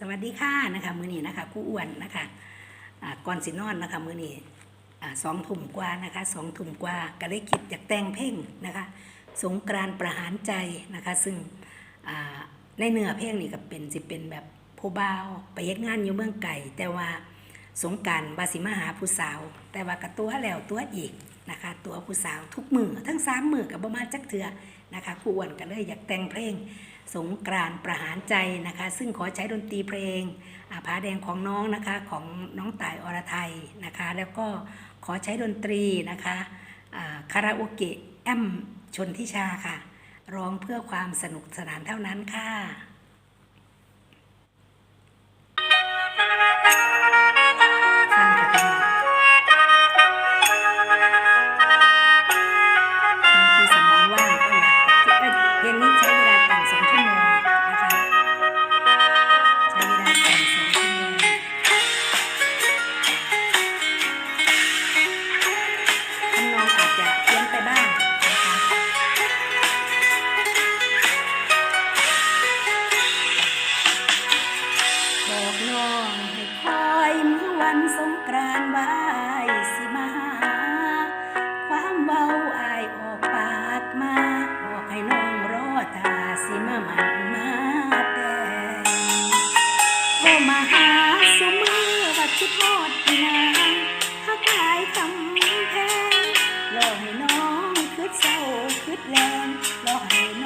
สวัสดีค่ะนะคะมือนี้นะคะกู้อ้วนนะคะก่อนสินอนนะคะมือนี้สองทุ่มกว่านะคะสองทุ่มกว่าก็เลยคิดอยากแต่งเพลงนะคะ สงกรานต์ประหารใจนะคะ ซึ่งในเนื้อเพลงนี่ก็เป็นสิเป็นแบบผู้บ่าวไปเฮ็ดงานอยู่เมืองไก่ แต่ว่าสงกรารบาสิมาหาผู้สาว แต่ว่ากับตัวแล้วตัวอีกนะคะ ตัวผู้สาวทุกมือทั้งสามมือกับประมาณจักเถือนะคะครูอ้วนก็เลยอยากแต่งเพลง สงกรานต์ประหารใจนะคะ ซึ่งขอใช้ดนตรีเพลงอาผาแดงของน้องนะคะของน้องต่ายอรไทยนะคะ แล้วก็ขอใช้ดนตรีนะคะคาราโอเกะแอมชนทิชาค่ะ ร้องเพื่อความสนุกสนานเท่านั้นค่ะ มาหาสมือวัดคิดทอดพี่นางข้าขายคำแพงรอให้น้องคืดเศร้าคืดแรงรอให้น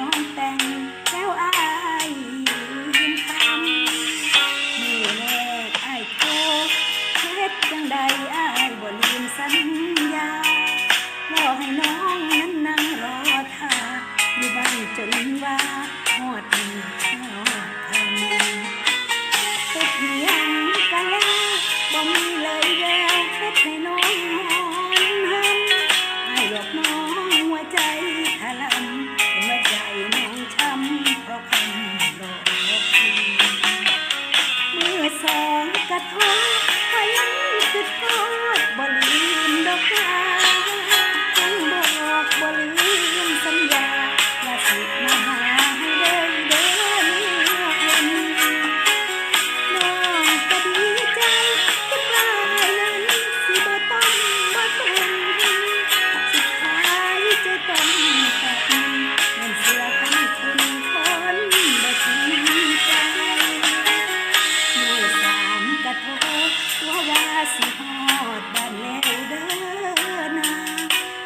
้อง แล้วเด้อนา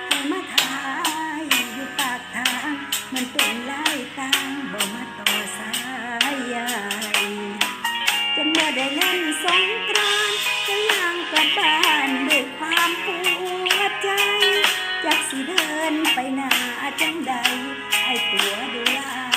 ให้มาทายอยู่ปากทางมันเป็นลายตางบ่มาต่อสายใยจนเมื่อได้เล่นสงกรานต์จะย่างกลับบ้านด้วยความปวดใจจากสิเดินไปหน้าจังใดไอตัวดูลา